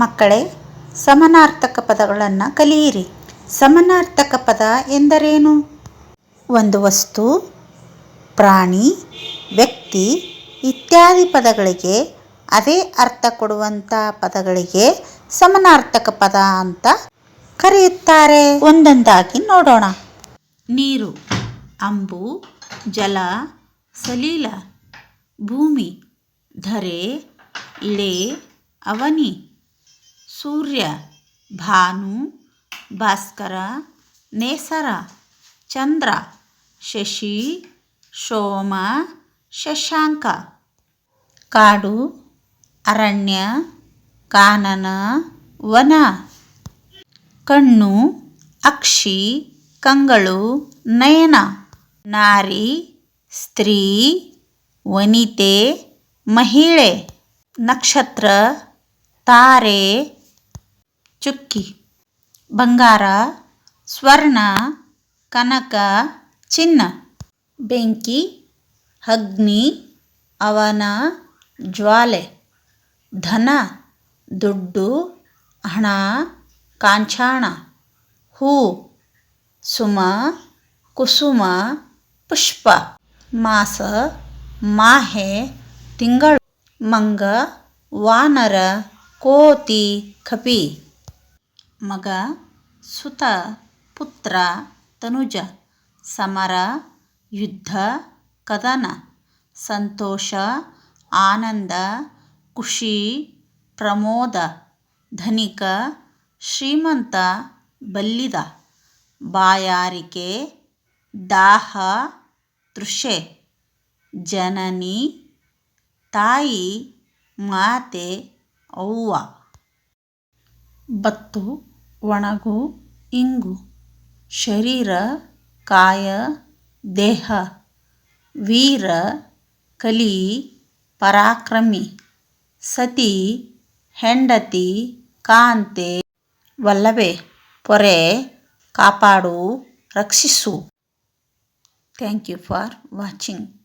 ಮಕ್ಕಳೇ, ಸಮನಾರ್ಥಕ ಪದಗಳನ್ನು ಕಲಿಯಿರಿ. ಸಮನಾರ್ಥಕ ಪದ ಎಂದರೇನು? ಒಂದು ವಸ್ತು, ಪ್ರಾಣಿ, ವ್ಯಕ್ತಿ ಇತ್ಯಾದಿ ಪದಗಳಿಗೆ ಅದೇ ಅರ್ಥ ಕೊಡುವಂಥ ಪದಗಳಿಗೆ ಸಮನಾರ್ಥಕ ಪದ ಅಂತ ಕರೆಯುತ್ತಾರೆ. ಒಂದೊಂದಾಗಿ ನೋಡೋಣ. ನೀರು, ಅಂಬು, ಜಲ, ಸಲೀಲ, ಭೂಮಿ, ಧರೆ, ಇಳೆ, ಅವನಿ. ಸೂರ್ಯ, ಭಾನು, ಭಾಸ್ಕರ, ನೇಸರ, ಚಂದ್ರ, ಶಶಿ ಸೋಮ ಶಶಾಂಕ. ಕಾಡು, ಅರಣ್ಯ, ಕಾನನ, ವನ. ಕಣ್ಣು, ಅಕ್ಷಿ, ಕಂಗಳು, ನಯನ. ನಾರಿ, ಸ್ತ್ರೀ, ವನಿತೆ, ಮಹಿಳೆ. ನಕ್ಷತ್ರ, ತಾರೆ ಚುಕ್ಕಿ ಬಂಗಾರ ಸ್ವರ್ಣ ಕನಕ ಚಿನ್ನ ಬೆಂಕಿ ಅಗ್ನಿ ಅವನ ಜ್ವಾಲೆ ಧನ ದುಡ್ಡು ಹಣ ಕಾಂಚಾಣ ಹೂ ಸುಮ ಕುಸುಮ ಪುಷ್ಪ ಮಾಸ ಮಾಹೆ ತಿಂಗಳು ಮಂಗ ವಾನರ ಕೋತಿ ಕಪಿ ಮಗ ಸುತ, ಪುತ್ರ, ತನುಜ, ಸಮರ, ಯುದ್ಧ, ಕದನ, ಸಂತೋಷ, ಆನಂದ, ಖುಷಿ, ಪ್ರಮೋದ, ಧನಿಕ, ಶ್ರೀಮಂತ, ಬಲ್ಲಿದ, ಬಾಯಾರಿಕೆ, ದಾಹ, ತೃಷೆ, ಜನನಿ, ತಾಯಿ, ಮಾತೆ, ಅವ್ವ. ಬತ್ತು ಒಣಗು, ಇಂಗು, ಶರೀರ, ಕಾಯ, ದೇಹ, ವೀರ, ಕಲಿ, ಪರಾಕ್ರಮಿ, ಸತಿ, ಹೆಂಡತಿ, ಕಾಂತೆ, ವಲ್ಲಭೆ, ಪೊರೆ, ಕಾಪಾಡು, ರಕ್ಷಿಸು. Thank you for watching